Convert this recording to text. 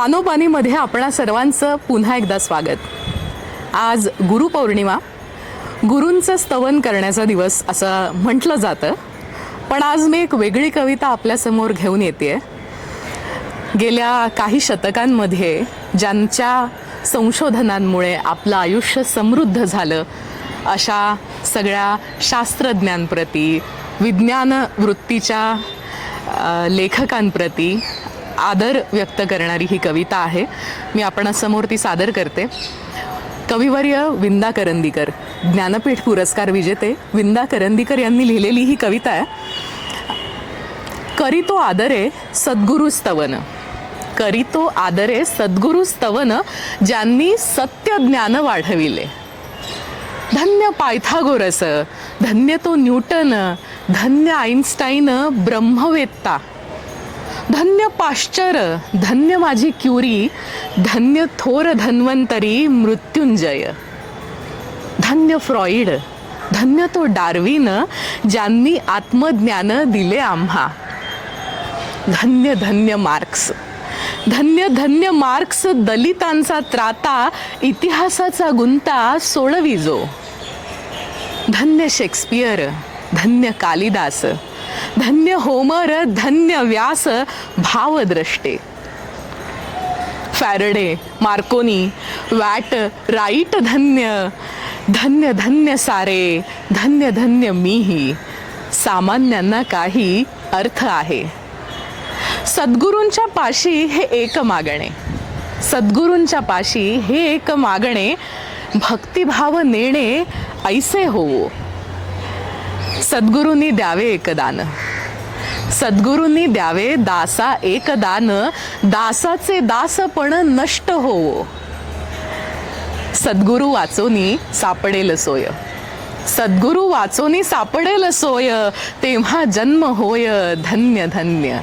पानोपानीमध्ये आपणा सर्वांचं पुन्हा एकदा स्वागत. आज गुरुपौर्णिमा गुरूंचं स्तवन करण्याचा दिवस असं म्हटलं जातं. पण आज मी एक वेगळी कविता आपल्यासमोर घेऊन येते गेल्या काही शतकांमध्ये ज्यांच्या संशोधनांमुळे आपलं आयुष्य समृद्ध झालं अशा सगळ्या शास्त्रज्ञांप्रती विज्ञान वृत्तीच्या लेखकांप्रती आदर व्यक्त करणारी ही कविता आहे. मी आपणासमोर ती सादर करते. कविवर्य विंदा करंदीकर ज्ञानपीठ पुरस्कार विजेते विंदा करंदीकर यांनी लिहिलेली ही कविता आहे. करीतो आदरे सद्गुरुस्तवन करीतो आदरे सद्गुरुस्तवन ज्यांनी सत्य ज्ञान वाढविले. धन्य पायथागोरस धन्य तो न्यूटन धन्य आईन्स्टाईन ब्रह्मवेत्ता. धन्य पाश्चर धन्य माझी क्युरी धन्य थोर धन्वंतरी मृत्युंजय. धन्य फ्रॉइड धन्य तो डार्विन ज्यांनी आत्मज्ञान दिले आम्हा. धन्य धन्य मार्क्स धन्य धन्य मार्क्स दलितांचा त्राता इतिहासाचा गुंता सोडविजो. धन्य शेक्सपियर धन्य कालिदास धन्य होमर धन्य व्यास भावद्रष्टे फॅरडे मार्कोनी वॅट राईट धन्य धन्य धन्य सारे धन्य धन्य मीही. सामान्यांना काही अर्थ आहे. सद्गुरूंच्या पाशी हे एक मागणे. सद्गुरूंच्या पाशी हे एक मागणे. भक्तिभाव नेणे ऐसे होवो. सद्गुरूंनी द्यावे एक दान सद्गुरूंनी द्यावे दासा एक दान दासाचे दासपण नष्ट होवो. सद्गुरू वाचोनी सापडेल सोय. सद्गुरू वाचोनी सापडेल सोय. तेव्हा जन्म होय धन्य धन्य.